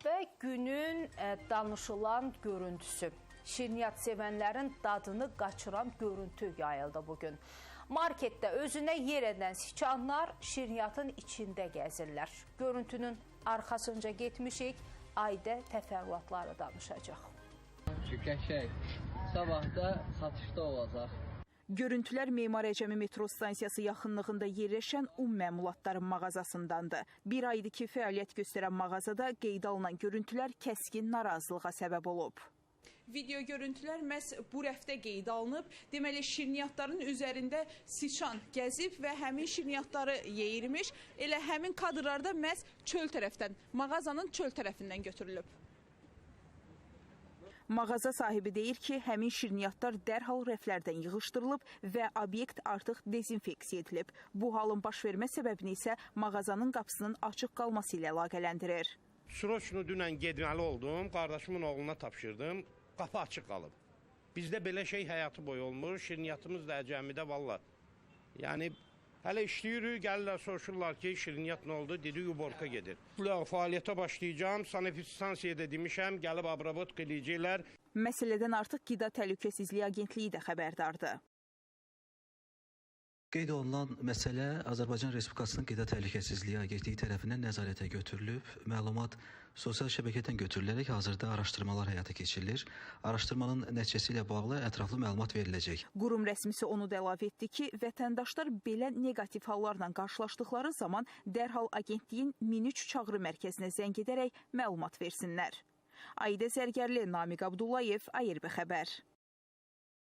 Və günün ə, danışılan görüntüsü. Şirniyyat sevənlərin dadını qaçıran görüntü yayıldı bugün. Marketdə özünə yer edən siçanlar şirniyyatın içində gəzirlər. Görüntünün arxasınca getmişik, Aydə təfərrüatları danışacaq. Qəşəng. Sabah da satışda olacaq. Görüntülər Memar Əcəmi metro stansiyası yaxınlığında yerləşən un məmulatları mağazasındandır. Bir aydır ki, fəaliyyət göstərən mağazada qeydə alınan görüntülər kəskin narazılığa səbəb olub. Video görüntülər məhz bu rəfdə qeydə alınıb. Deməli, şirniyyatların üzərində siçan gəzib və həmin şirniyyatları yeyirmiş. Elə həmin kadrlarda məhz çöl tərəfdən, mağazanın çöl tərəfindən götürülüb. Mağaza sahibi deyir ki, həmin şirniyyatlar dərhal rəflərdən yığışdırılıb və obyekt artıq dezinfeksiya edilib. Bu halın baş vermə səbəbini isə mağazanın qapısının açıq qalması ilə əlaqələndirir. Sroçnu dünən getməli oldum, qardaşımın oğluna tapşırdım, qapı açıq qalıb. Bizdə belə şey həyatı boyu olmur, şirniyyatımız da əcəmidə valla. Yəni hələ işləyirik, gəlirlər soruşurlar ki, şirniyyat nə oldu? Dedi, yuborka gedir. Yox, fəaliyyətə başlayacağam, sanepidstansiyada demişəm, gəlib abrabot eləyəcəklər. Məsələdən artıq Qida Təhlükəsizliyi Agentliyi də xəbərdardır. Qeyd olunan məsələ Azərbaycan Respublikasının Qida Təhlükəsizliyi Agentliyi tərəfindən nəzarətə götürülüb. Məlumat sosial şəbəkədən götürülərək hazırda araşdırmalar həyata keçirilir. Araşdırmanın nəticəsi ilə bağlı ətraflı məlumat veriləcək. Qurum rəsmisi onu da əlavə etdi ki, vətəndaşlar belə neqativ hallarla qarşılaşdıkları zaman dərhal agentliyin 1003 çağrı mərkəzinə zəng edərək məlumat versinlər. Aidə Zərgərli, Namiq Abdullayev, ARB xəbər.